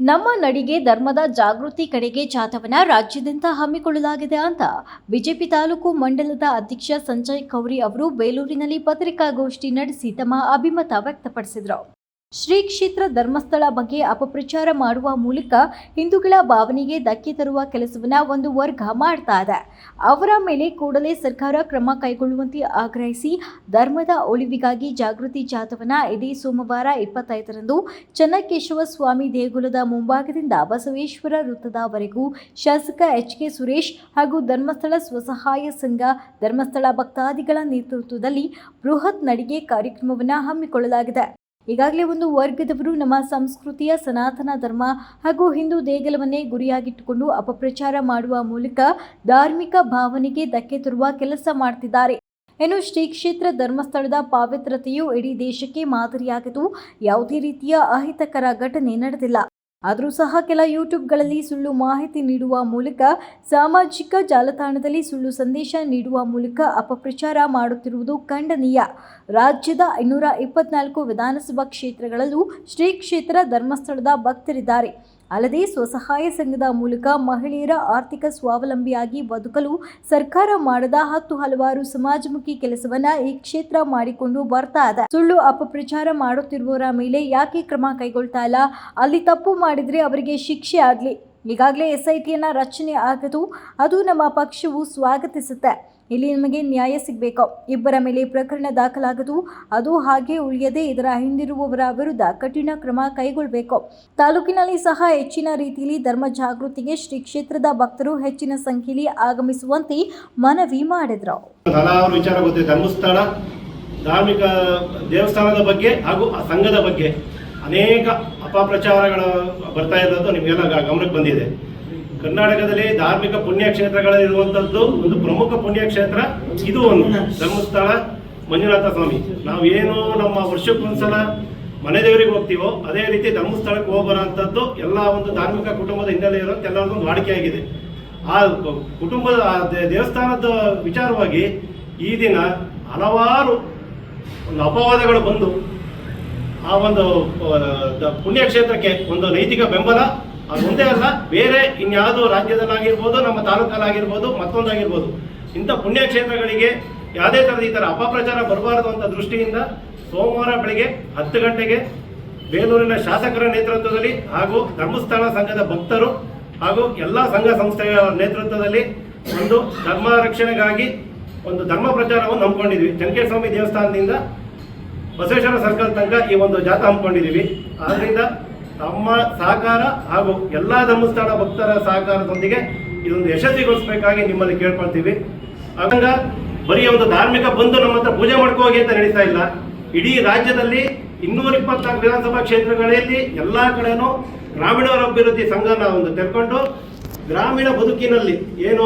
ನಮ್ಮ ನಡಿಗೆ ಧರ್ಮದ ಜಾಗೃತಿ ಕಡೆಗೆ ಜಾಥವನ ರಾಜ್ಯದಿಂದ ಹಮ್ಮಿಕೊಳ್ಳಲಾಗಿದೆ ಅಂತ ಬಿಜೆಪಿ ತಾಲೂಕು ಮಂಡಲದ ಅಧ್ಯಕ್ಷ ಸಂಜಯ್ ಕೌರಿ ಅವರು ಬೇಲೂರಿನಲ್ಲಿ ಪತ್ರಿಕಾಗೋಷ್ಠಿ ನಡೆಸಿ ತಮ್ಮ ಅಭಿಮತ ವ್ಯಕ್ತಪಡಿಸಿದರು. ಶ್ರೀ ಕ್ಷೇತ್ರ ಧರ್ಮಸ್ಥಳ ಬಗ್ಗೆ ಅಪಪ್ರಚಾರ ಮಾಡುವ ಮೂಲಕ ಹಿಂದೂಗಳ ಭಾವನೆಗೆ ಧಕ್ಕೆ ತರುವ ಕೆಲಸವನ್ನ ಒಂದು ವರ್ಗ ಮಾಡ್ತಾ ಇದೆ. ಅವರ ಮೇಲೆ ಕೂಡಲೇ ಸರ್ಕಾರ ಕ್ರಮ ಕೈಗೊಳ್ಳುವಂತೆ ಆಗ್ರಹಿಸಿ ಧರ್ಮದ ಉಳಿವಿಗಾಗಿ ಜಾಗೃತಿ ಜಾಥವನ್ನ ಇದೇ ಸೋಮವಾರ ಇಪ್ಪತ್ತೈದರಂದು ಚನ್ನಕೇಶವ ಸ್ವಾಮಿ ದೇಗುಲದ ಮುಂಭಾಗದಿಂದ ಬಸವೇಶ್ವರ ವೃತ್ತದವರೆಗೂ ಶಾಸಕ ಎಚ್ ಕೆ ಸುರೇಶ್ ಹಾಗೂ ಧರ್ಮಸ್ಥಳ ಸ್ವಸಹಾಯ ಸಂಘ, ಧರ್ಮಸ್ಥಳ ಭಕ್ತಾದಿಗಳ ನೇತೃತ್ವದಲ್ಲಿ ಬೃಹತ್ ನಡಿಗೆ ಕಾರ್ಯಕ್ರಮವನ್ನು ಹಮ್ಮಿಕೊಳ್ಳಲಾಗಿದೆ. ಈಗಾಗಲೇ ಒಂದು ವರ್ಗದವರು ನಮ್ಮ ಸಂಸ್ಕೃತಿಯ ಸನಾತನ ಧರ್ಮ ಹಾಗೂ ಹಿಂದೂ ದೇಗಲವನ್ನೇ ಗುರಿಯಾಗಿಟ್ಟುಕೊಂಡು ಅಪಪ್ರಚಾರ ಮಾಡುವ ಮೂಲಕ ಧಾರ್ಮಿಕ ಭಾವನೆಗೆ ಧಕ್ಕೆ ತರುವ ಕೆಲಸ ಮಾಡ್ತಿದ್ದಾರೆ. ಇನ್ನು ಶ್ರೀ ಕ್ಷೇತ್ರ ಧರ್ಮಸ್ಥಳದ ಪಾವಿತ್ರತೆಯು ಇಡೀ ದೇಶಕ್ಕೆ ಮಾದರಿಯಾಗಿದ್ದು ಯಾವುದೇ ರೀತಿಯ ಅಹಿತಕರ ಘಟನೆ ನಡೆದಿಲ್ಲ. ಆದರೂ ಸಹ ಕೆಲ ಯೂಟ್ಯೂಬ್ಗಳಲ್ಲಿ ಸುಳ್ಳು ಮಾಹಿತಿ ನೀಡುವ ಮೂಲಕ ಸಾಮಾಜಿಕ ಜಾಲತಾಣದಲ್ಲಿ ಸುಳ್ಳು ಸಂದೇಶ ನೀಡುವ ಮೂಲಕ ಅಪಪ್ರಚಾರ ಮಾಡುತ್ತಿರುವುದು ಖಂಡನೀಯ. ರಾಜ್ಯದ ಐನೂರ ಇಪ್ಪತ್ನಾಲ್ಕು ವಿಧಾನಸಭಾ ಕ್ಷೇತ್ರಗಳಲ್ಲೂ ಶ್ರೀ ಕ್ಷೇತ್ರ ಧರ್ಮಸ್ಥಳದ ಭಕ್ತರಿದ್ದಾರೆ. ಅಲ್ಲದೆ ಸ್ವಸಹಾಯ ಸಂಘದ ಮೂಲಕ ಮಹಿಳೆಯರ ಆರ್ಥಿಕ ಸ್ವಾವಲಂಬಿಯಾಗಿ ಬದುಕಲು ಸರ್ಕಾರ ಮಾಡದ ಹತ್ತು ಹಲವಾರು ಸಮಾಜಮುಖಿ ಕೆಲಸವನ್ನ ಈ ಕ್ಷೇತ್ರ ಮಾಡಿಕೊಂಡು ಬರ್ತಾ ಇದೆ. ಸುಳ್ಳು ಅಪಪ್ರಚಾರ ಮಾಡುತ್ತಿರುವವರ ಮೇಲೆ ಯಾಕೆ ಕ್ರಮ ಕೈಗೊಳ್ತಾ ಇಲ್ಲ? ಅಲ್ಲಿ ತಪ್ಪು ಮಾಡಿದ್ರೆ ಅವರಿಗೆ ಶಿಕ್ಷೆ ಆಗಲಿ. ಈಗಾಗಲೇ ಎಸ್ ಐ ಟಿಯನ್ನು ರಚನೆ ಆಗದು. ಅದು ನಮ್ಮ ಪಕ್ಷವು ಸ್ವಾಗತಿಸುತ್ತೆ. ಇಲ್ಲಿ ನಿಮಗೆ ನ್ಯಾಯ ಸಿಗಬೇಕು. ಇಬ್ಬರ ಮೇಲೆ ಪ್ರಕರಣ ದಾಖಲಾಗದು. ಅದು ಹಾಗೆ ಉಳಿಯದೆ ಇದರ ಹಿಂದಿರುವವರ ವಿರುದ್ಧ ಕಠಿಣ ಕ್ರಮ ಕೈಗೊಳ್ಳಬೇಕು. ತಾಲೂಕಿನಲ್ಲಿ ಸಹ ಹೆಚ್ಚಿನ ರೀತಿಯಲ್ಲಿ ಧರ್ಮ ಜಾಗೃತಿಗೆ ಶ್ರೀ ಕ್ಷೇತ್ರದ ಭಕ್ತರು ಹೆಚ್ಚಿನ ಸಂಖ್ಯೆಯಲ್ಲಿ ಆಗಮಿಸುವಂತೆ ಮನವಿ ಮಾಡಿದರು. ಧರ್ಮಸ್ಥಳ, ಧಾರ್ಮಿಕ ದೇವಸ್ಥಾನದ ಬಗ್ಗೆ ಹಾಗೂ ಸಂಘದ ಬಗ್ಗೆ ಅನೇಕ ಅಪಪ್ರಚಾರಗಳು ಬರ್ತಾ ಇರೋದು ನಿಮಗೆಲ್ಲ ಗಮನಕ್ಕೆ ಬಂದಿದೆ. ಕರ್ನಾಟಕದಲ್ಲಿ ಧಾರ್ಮಿಕ ಪುಣ್ಯಕ್ಷೇತ್ರಗಳಿರುವಂಥದ್ದು ಒಂದು ಪ್ರಮುಖ ಪುಣ್ಯಕ್ಷೇತ್ರ ಇದು ಒಂದು. ಧರ್ಮಸ್ಥಳ ಮಂಜುನಾಥ ಸ್ವಾಮಿ. ನಾವು ಏನು ನಮ್ಮ ವರ್ಷಕ್ಕೊಂದ್ಸಲ ಮನೆ ದೇವರಿಗೆ ಹೋಗ್ತೀವೋ ಅದೇ ರೀತಿ ಧರ್ಮಸ್ಥಳಕ್ಕೆ ಹೋಗ್ಬರೋಂಥದ್ದು ಎಲ್ಲ ಒಂದು ಧಾರ್ಮಿಕ ಕುಟುಂಬದ ಹಿನ್ನೆಲೆ ಇರೋ ಎಲ್ಲರದ್ದು ಒಂದು ವಾಡಿಕೆಯಾಗಿದೆ ಆ ಕುಟುಂಬದ, ಆ ದೇ- ದೇವಸ್ಥಾನದ ವಿಚಾರವಾಗಿ ಈ ದಿನ ಹಲವಾರು ಒಂದು ಅಪವಾದಗಳು ಬಂದು ಆ ಒಂದು ಪುಣ್ಯಕ್ಷೇತ್ರಕ್ಕೆ ಒಂದು ನೈತಿಕ ಬೆಂಬಲ ಅದು ಒಂದೇ ಅಲ್ಲ, ಬೇರೆ ಇನ್ಯಾವುದೋ ರಾಜ್ಯದಲ್ಲಾಗಿರ್ಬೋದು, ನಮ್ಮ ತಾಲೂಕಲ್ಲಾಗಿರ್ಬೋದು, ಮತ್ತೊಂದಾಗಿರ್ಬೋದು. ಇಂಥ ಪುಣ್ಯಕ್ಷೇತ್ರಗಳಿಗೆ ಯಾವುದೇ ಥರದ ಈ ಥರ ಅಪಪ್ರಚಾರ ಬರಬಾರದು ಅಂತ ದೃಷ್ಟಿಯಿಂದ ಸೋಮವಾರ ಬೆಳಗ್ಗೆ ಹತ್ತು ಗಂಟೆಗೆ ಬೇಲೂರಿನ ಶಾಸಕರ ನೇತೃತ್ವದಲ್ಲಿ ಹಾಗೂ ಧರ್ಮಸ್ಥಳ ಸಂಘದ ಭಕ್ತರು ಹಾಗೂ ಎಲ್ಲ ಸಂಘ ಸಂಸ್ಥೆಗಳ ನೇತೃತ್ವದಲ್ಲಿ ಒಂದು ಧರ್ಮ ರಕ್ಷಣೆಗಾಗಿ ಒಂದು ಧರ್ಮ ಪ್ರಚಾರವನ್ನು ಹಮ್ಮಿಕೊಂಡಿದ್ವಿ. ಚಂಕೇಸ್ವಾಮಿ ದೇವಸ್ಥಾನದಿಂದ ಬಸವೇಶ್ವರ ಸರ್ಕಲ್ ತನಕ ಈ ಒಂದು ಜಾಥಾ ಹಮ್ಮಿಕೊಂಡಿದ್ದೀವಿ. ಆದ್ರಿಂದ ತಮ್ಮ ಸಹಕಾರ ಹಾಗೂ ಎಲ್ಲ ಧರ್ಮಸ್ಥಳ ಭಕ್ತರ ಸಹಕಾರದೊಂದಿಗೆ ಇದೊಂದು ಯಶಸ್ವಿಗೊಳಿಸಬೇಕಾಗಿ ನಿಮ್ಮಲ್ಲಿ ಕೇಳ್ಕೊಳ್ತೀವಿ. ಆಗ ಬರೀ ಒಂದು ಧಾರ್ಮಿಕ ಬಂದು ನಮ್ಮ ಹತ್ರ ಪೂಜೆ ಮಾಡ್ಕೋ ಹೋಗಿ ಅಂತ ನಡೀತಾ ಇಲ್ಲ. ಇಡೀ ರಾಜ್ಯದಲ್ಲಿ ಇನ್ನೂರ ಇಪ್ಪತ್ನಾಲ್ಕು ವಿಧಾನಸಭಾ ಕ್ಷೇತ್ರಗಳಲ್ಲಿ ಎಲ್ಲಾ ಕಡೆನೂ ಗ್ರಾಮೀಣರ ಅಭಿವೃದ್ಧಿ ಸಂಘನ ಒಂದು ತೆರ್ಕೊಂಡು ಗ್ರಾಮೀಣ ಬದುಕಿನಲ್ಲಿ ಏನು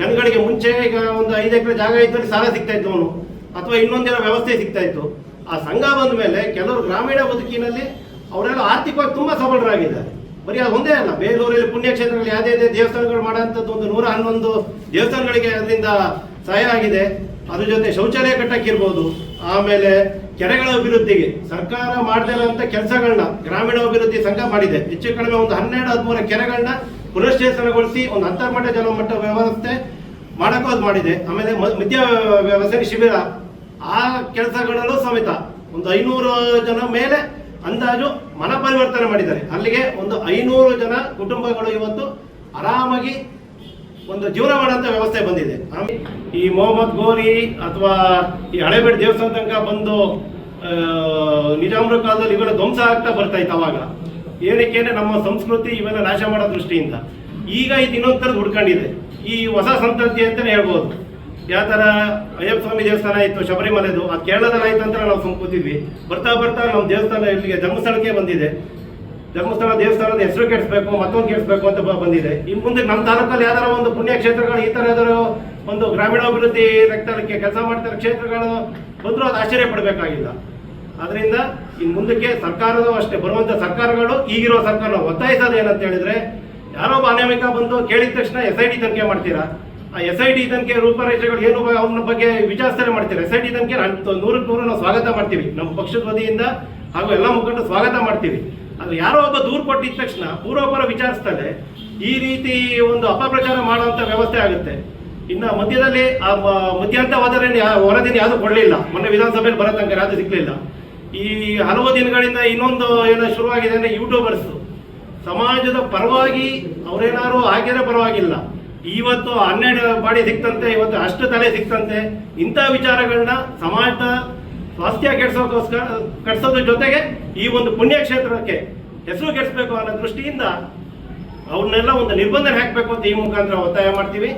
ಜನಗಳಿಗೆ ಮುಂಚೆ ಈಗ ಒಂದು ಐದು ಎಕರೆ ಜಾಗ ಇದ್ದರೆ ಸಾಲ ಸಿಗ್ತಾ ಇತ್ತು ಅವನು, ಅಥವಾ ಇನ್ನೊಂದಿನ ವ್ಯವಸ್ಥೆ ಸಿಗ್ತಾ ಇತ್ತು. ಆ ಸಂಘ ಬಂದ ಮೇಲೆ ಕೆಲವರು ಗ್ರಾಮೀಣ ಬದುಕಿನಲ್ಲಿ ಅವರೆಲ್ಲ ಆರ್ಥಿಕವಾಗಿ ತುಂಬಾ ಸಬಲರಾಗಿದ್ದಾರೆ. ಬರೀ ಅದು ಒಂದೇ ಅಲ್ಲ, ಬೇಲೂರಲ್ಲಿ ಪುಣ್ಯಕ್ಷೇತ್ರಗಳಲ್ಲಿ ಯಾವುದೇ ಯಾವುದೇ ದೇವಸ್ಥಾನಗಳು ಮಾಡುವಂಥದ್ದು ಒಂದು ನೂರ ಹನ್ನೊಂದು ದೇವಸ್ಥಾನಗಳಿಗೆ ಅದರಿಂದ ಸಹಾಯ ಆಗಿದೆ. ಅದ್ರ ಜೊತೆ ಶೌಚಾಲಯ ಕಟ್ಟಕ್ಕಿರ್ಬೋದು. ಆಮೇಲೆ ಕೆರೆಗಳ ಅಭಿವೃದ್ಧಿಗೆ ಸರ್ಕಾರ ಮಾಡದೇ ಇರೋಂಥ ಕೆಲಸಗಳನ್ನ ಗ್ರಾಮೀಣ ಅಭಿವೃದ್ಧಿ ಸಂಘ ಮಾಡಿದೆ. ಹೆಚ್ಚು ಕಡಿಮೆ ಒಂದು ಹನ್ನೆರಡು, ಹದಿಮೂರು ಕೆರೆಗಳನ್ನ ಪುನಶ್ಚೇತನಗೊಳಿಸಿ ಒಂದು ಅಂತರ್ಮಟ್ಟ ಜಲಮಟ್ಟ ವ್ಯವಸ್ಥೆ ಮಾಡಕ್ಕೂ ಅದು ಮಾಡಿದೆ. ಆಮೇಲೆ ಮಧ್ಯ ವ್ಯವಸ್ಥೆ ಶಿಬಿರ. ಆ ಕೆಲಸಗಳಲ್ಲೂ ಸಮೇತ ಒಂದು ಐನೂರು ಜನ ಮೇಲೆ ಅಂದಾಜು ಮನ ಪರಿವರ್ತನೆ ಮಾಡಿದ್ದಾರೆ. ಅಲ್ಲಿಗೆ ಒಂದು ಐನೂರು ಜನ ಕುಟುಂಬಗಳು ಇವತ್ತು ಆರಾಮಾಗಿ ಒಂದು ಜೀವನ ಮಾಡುವಂತ ವ್ಯವಸ್ಥೆ ಬಂದಿದೆ. ಈ ಮೊಹಮ್ಮದ್ ಗೋರಿ ಅಥವಾ ಈ ಹಳೆಬೇಡ ದೇವಸ್ಥಾನ ತನಕ ಬಂದು ನಿಜಾಮರ ಕಾಲದಲ್ಲಿ ಇವೆಲ್ಲ ಧ್ವಂಸ ಆಗ್ತಾ ಬರ್ತಾ ಇತ್ತು ಅವಾಗ. ಏನಕ್ಕೆ ನಮ್ಮ ಸಂಸ್ಕೃತಿ ಇವೆಲ್ಲ ನಾಶ ಮಾಡೋ ದೃಷ್ಟಿಯಿಂದ. ಈಗ ಇದು ಇನ್ನೊಂದು ಥರದ್ದು ಹುಡ್ಕೊಂಡಿದೆ. ಈ ಹೊಸ ಸಂತತಿ ಅಂತಲೇ ಹೇಳ್ಬೋದು. ಯಾವ ಥರ ಅಯ್ಯಪ್ಪ ಸ್ವಾಮಿ ದೇವಸ್ಥಾನ ಇತ್ತು, ಶಬರಿಮಲೆದು, ಅದು ಕೇರಳದಲ್ಲಿ ಆಯ್ತು ಅಂತ ನಾವು ಸುಮ್ಕೂತಿದ್ವಿ ಬರ್ತಾ ಬರ್ತಾ ನಮ್ಮ ದೇವಸ್ಥಾನ ಇಲ್ಲಿಗೆ ಧರ್ಮಸ್ಥಳಕ್ಕೆ ಬಂದಿದೆ. ಧರ್ಮಸ್ಥಳ ದೇವಸ್ಥಾನದ ಹೆಸರು ಕೆಡಿಸ್ಬೇಕು, ಮತ್ತೊಂದು ಕೆಡಿಸ್ಬೇಕು ಅಂತ ಬಂದಿದೆ. ಇನ್ನು ಮುಂದೆ ನಮ್ಮ ತಾಲೂಕಲ್ಲಿ ಯಾವ್ದಾರ ಒಂದು ಪುಣ್ಯ ಕ್ಷೇತ್ರಗಳು ಈ ಥರ ಯಾವ್ದಾರು ಒಂದು ಗ್ರಾಮೀಣಾಭಿವೃದ್ಧಿ ರಕ್ತಕ್ಕೆ ಕೆಲಸ ಮಾಡ್ತಾರೆ ಕ್ಷೇತ್ರಗಳು ಬಂದರೂ ಅದು ಆಶ್ಚರ್ಯ ಪಡಬೇಕಾಗಿಲ್ಲ. ಅದರಿಂದ ಇನ್ನು ಮುಂದಕ್ಕೆ ಸರ್ಕಾರದೂ ಅಷ್ಟೇ ಬರುವಂಥ ಸರ್ಕಾರಗಳು, ಈಗಿರೋ ಸರ್ಕಾರ ಒತ್ತಾಯಿಸೋದು ಏನಂತ ಹೇಳಿದ್ರೆ, ಯಾರೋ ಅನಾಮಿಕ ಬಂದು ಕೇಳಿದ ತಕ್ಷಣ ಎಸ್ ಐ ಡಿ ತನಿಖೆ ಮಾಡ್ತೀರಾ? ಎಸ್ ಐ ಟಿ ತನಿಖೆ ರೂಪರೇಷೆಗಳು ಏನು ಅವನ ಬಗ್ಗೆ ವಿಚಾರಿಸ್ತಾರೆ ಮಾಡ್ತೀವಿ ಎಸ್ ಐ ಟಿ ತನಿಖೆ ನೂರಕ್ಕೆ ನೂರು ನಾವು ಸ್ವಾಗತ ಮಾಡ್ತೀವಿ. ನಮ್ಮ ಪಕ್ಷದ ವತಿಯಿಂದ ಹಾಗೂ ಎಲ್ಲ ಮುಖಂಡರು ಸ್ವಾಗತ ಮಾಡ್ತೀವಿ. ಅದು ಯಾರೋ ಒಬ್ಬ ದೂರು ಕೊಟ್ಟಿದ ತಕ್ಷಣ ಪೂರ್ವಪರ ವಿಚಾರಿಸ್ತದೆ. ಈ ರೀತಿ ಒಂದು ಅಪಪ್ರಚಾರ ಮಾಡುವಂಥ ವ್ಯವಸ್ಥೆ ಆಗುತ್ತೆ. ಇನ್ನು ಮಧ್ಯದಲ್ಲಿ ಆ ಮ- ಮಧ್ಯಂತ ವರದಿಯನ್ನು ಯಾ- ವರದಿನ ಯಾವುದು ಕೊಡಲಿಲ್ಲ. ಮೊನ್ನೆ ವಿಧಾನಸಭೆಯಲ್ಲಿ ಬರೋ ತನಕ ಯಾವುದು ಸಿಗಲಿಲ್ಲ ಈ ಹಲವು ದಿನಗಳಿಂದ ಇನ್ನೊಂದು ಏನೋ ಶುರುವಾಗಿದೆ ಅಂದರೆ ಯೂಟ್ಯೂಬರ್ಸ್ ಸಮಾಜದ ಪರವಾಗಿ ಅವರೇನಾದ್ರು ಆಗಿರೋ ಪರವಾಗಿಲ್ಲ. ಇವತ್ತು ಹನ್ನೆರಡು ಬಾಡಿ ಸಿಕ್ತಂತೆ, ಇವತ್ತು ಅಷ್ಟು ತಲೆ ಸಿಕ್ತಂತೆ. ಇಂಥ ವಿಚಾರಗಳನ್ನ ಸಮಾಜ ಸ್ವಾಸ್ಥ್ಯ ಕೆಡಿಸೋಕ್ಕೋಸ್ಕರ ಕೆಡಿಸೋದ್ರ ಜೊತೆಗೆ ಈ ಒಂದು ಪುಣ್ಯಕ್ಷೇತ್ರಕ್ಕೆ ಹೆಸರು ಕೆಡಿಸ್ಬೇಕು ಅನ್ನೋ ದೃಷ್ಟಿಯಿಂದ ಅವ್ರನ್ನೆಲ್ಲ ಒಂದು ನಿರ್ಬಂಧನೆ ಹಾಕಬೇಕು ಅಂತ ಈ ಮುಖಾಂತರ ಒತ್ತಾಯ ಮಾಡ್ತೀವಿ.